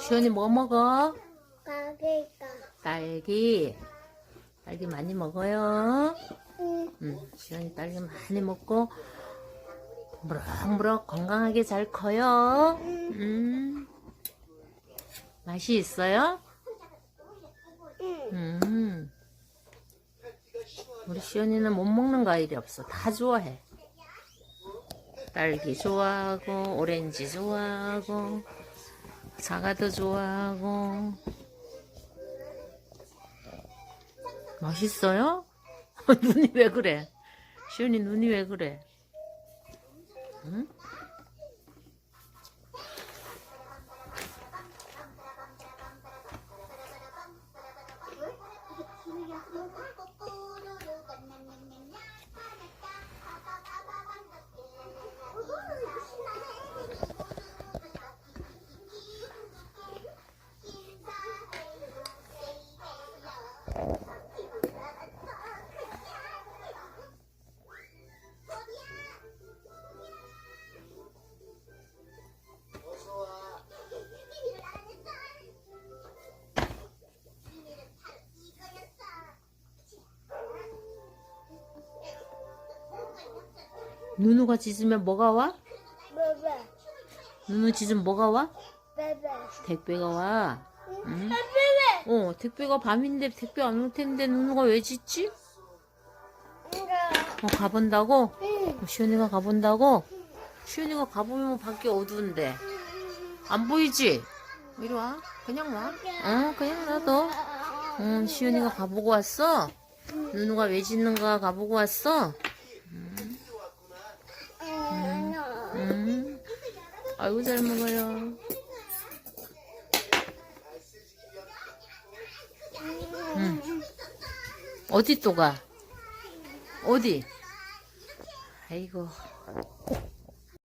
시연이 뭐 먹어? 가게가. 딸기. 딸기 많이 먹어요. 응. 응, 시연이 딸기 많이 먹고 무럭무럭 건강하게 잘 커요. 음. 맛이 있어요? 응. 음. 우리 시연이는 못 먹는 과일이 없어. 다 좋아해. 딸기 좋아하고, 오렌지 좋아하고, 사과도 좋아하고. 맛있어요? 눈이 왜 그래? 시연이 눈이 왜 그래? 응? 누누가 짖으면 뭐가 와? 베베. 누누 짖으면 뭐가 와? 베베. 택배가 와. 응? 베베. 어, 택배가 밤인데 택배 안 올 텐데 누누가 왜 짖지? 어, 가본다고? 응. 어, 시연이가 가본다고? 시연이가 가보면 밖에 어두운데. 안 보이지? 이리 와. 그냥 와. 어, 그냥 놔둬. 응, 시연이가 가보고 왔어? 누누가 왜 짖는가 가보고 왔어? 응. 응. 아이고, 잘 먹어요. 응. 어디 또 가? 어디? 아이고.